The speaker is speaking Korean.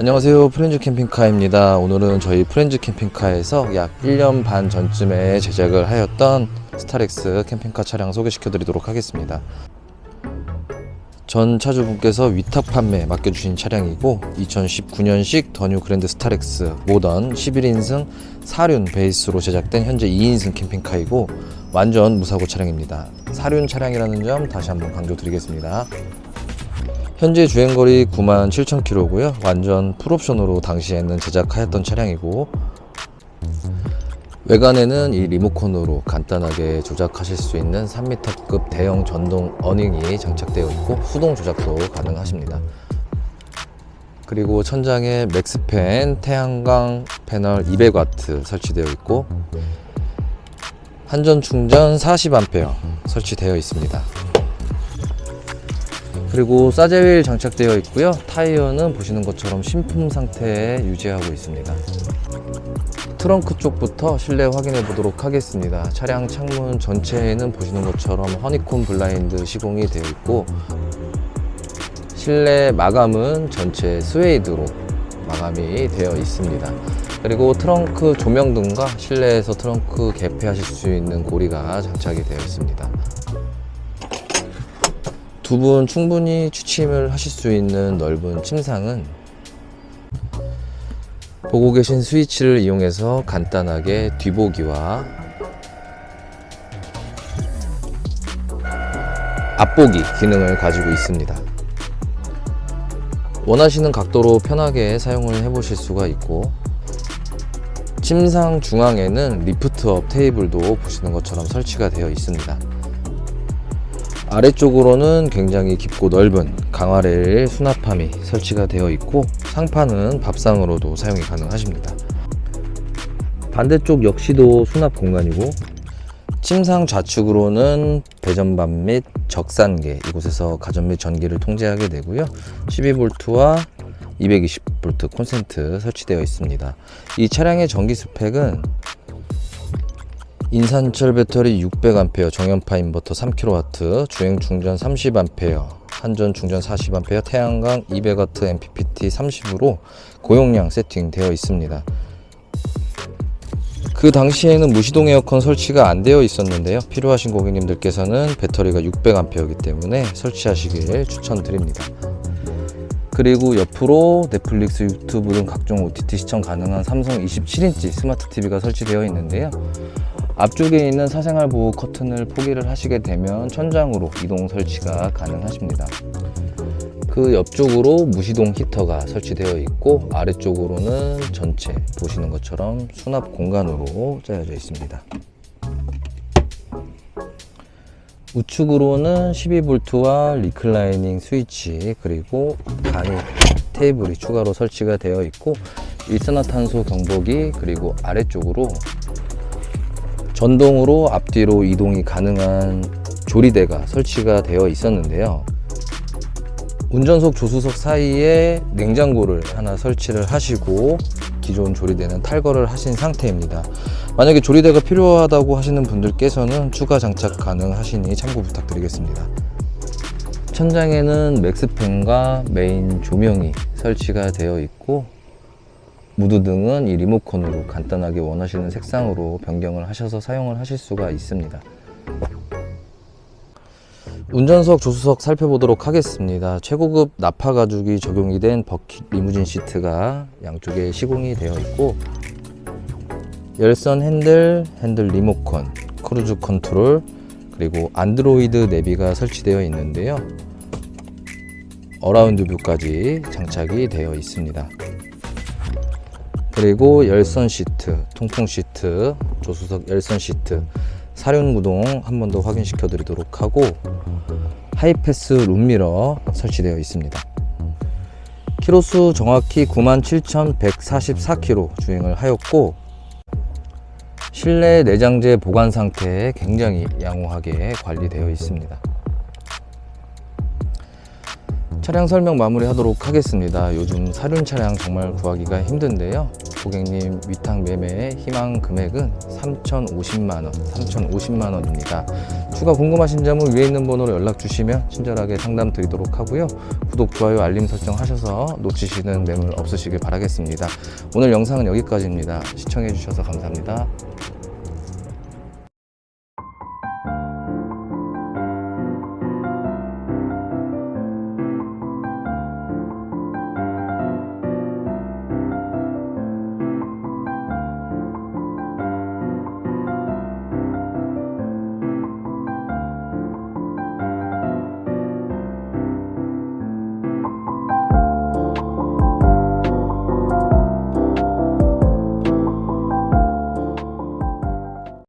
안녕하세요. 프렌즈 캠핑카입니다. 오늘은 저희 프렌즈 캠핑카에서 약 1년 반 전쯤에 제작을 하였던 스타렉스 캠핑카 차량 소개시켜 드리도록 하겠습니다. 전 차주분께서 위탁 판매 맡겨주신 차량이고 2019년식 더뉴 그랜드 스타렉스 모던 11인승 4륜 베이스로 제작된 현재 2인승 캠핑카이고 완전 무사고 차량입니다. 사륜 차량이라는 점 다시 한번 강조드리겠습니다 현재 주행거리 9만 7천 킬로고요. 완전 풀옵션으로 당시에는 제작하였던 차량이고 외관에는 이 리모컨으로 간단하게 조작하실 수 있는 3m급 대형 전동 어닝이 장착되어 있고 수동 조작도 가능하십니다. 그리고 천장에 맥스팬 태양광 패널 200W 설치되어 있고 한전 충전 40A 설치되어 있습니다. 그리고 사제휠 장착되어 있고요. 타이어는 보시는 것처럼 신품 상태에 유지하고 있습니다. 트렁크 쪽부터 실내 확인해 보도록 하겠습니다. 차량 창문 전체에는 보시는 것처럼 허니콤 블라인드 시공이 되어 있고 실내 마감은 전체 스웨이드로 마감이 되어 있습니다. 그리고 트렁크 조명등과 실내에서 트렁크 개폐하실 수 있는 고리가 장착이 되어 있습니다. 두 분 충분히 취침을 하실 수 있는 넓은 침상은 보고 계신 스위치를 이용해서 간단하게 뒤보기와 앞보기 기능을 가지고 있습니다. 원하시는 각도로 편하게 사용을 해보실 수가 있고 침상 중앙에는 리프트업 테이블도 보시는 것처럼 설치가 되어 있습니다. 아래쪽으로는 굉장히 깊고 넓은 강화레일 수납함이 설치가 되어 있고 상판은 밥상으로도 사용이 가능하십니다. 반대쪽 역시도 수납 공간이고 침상 좌측으로는 배전반 및 적산계 이곳에서 가전 및 전기를 통제하게 되고요. 12V와 220V 콘센트 설치되어 있습니다. 이 차량의 전기 스펙은 인산철 배터리 600A 정연파 인버터 3kW 주행 충전 30A 한전 충전 40A 태양광 200W MPPT 30으로 고용량 세팅되어 있습니다. 그 당시에는 무시동 에어컨 설치가 안 되어 있었는데요. 필요하신 고객님들께서는 배터리가 600A이기 때문에 설치하시길 추천드립니다. 그리고 옆으로 넷플릭스, 유튜브 등 각종 OTT 시청 가능한 삼성 27인치 스마트 TV가 설치되어 있는데요. 앞쪽에 있는 사생활 보호 커튼을 포기를 하시게 되면 천장으로 이동 설치가 가능하십니다. 그 옆쪽으로 무시동 히터가 설치되어 있고 아래쪽으로는 전체 보시는 것처럼 수납 공간으로 짜여져 있습니다. 우측으로는 12V와 리클라이닝 스위치 그리고 간이 테이블이 추가로 설치가 되어 있고 일산화탄소 경보기 그리고 아래쪽으로 전동으로 앞뒤로 이동이 가능한 조리대가 설치가 되어 있었는데요. 운전석 조수석 사이에 냉장고를 하나 설치를 하시고 기존 조리대는 탈거를 하신 상태입니다. 만약에 조리대가 필요하다고 하시는 분들께서는 추가 장착 가능하시니 참고 부탁드리겠습니다. 천장에는 맥스팬과 메인 조명이 설치가 되어 있고 무드 등은 이 리모컨으로 간단하게 원하시는 색상으로 변경을 하셔서 사용을 하실 수가 있습니다. 운전석 조수석 살펴보도록 하겠습니다. 최고급 나파 가죽이 적용이 된 버킷 리무진 시트가 양쪽에 시공이 되어 있고 열선 핸들, 핸들 리모컨, 크루즈 컨트롤 그리고 안드로이드 내비가 설치되어 있는데요. 어라운드 뷰까지 장착이 되어 있습니다. 그리고 열선 시트, 통풍 시트, 조수석 열선 시트, 사륜 구동 한 번 더 확인시켜 드리도록 하고 하이패스 룸미러 설치되어 있습니다. 키로수 정확히 97,144km 주행을 하였고 실내 내장재 보관 상태에 굉장히 양호하게 관리되어 있습니다. 차량 설명 마무리하도록 하겠습니다. 요즘 사륜 차량 정말 구하기가 힘든데요. 고객님 위탁 매매의 희망 금액은 3,050만 원, 3,050만 원입니다. 추가 궁금하신 점은 위에 있는 번호로 연락 주시면 친절하게 상담 드리도록 하고요. 구독, 좋아요, 알림 설정 하셔서 놓치시는 매물 없으시길 바라겠습니다. 오늘 영상은 여기까지입니다. 시청해 주셔서 감사합니다.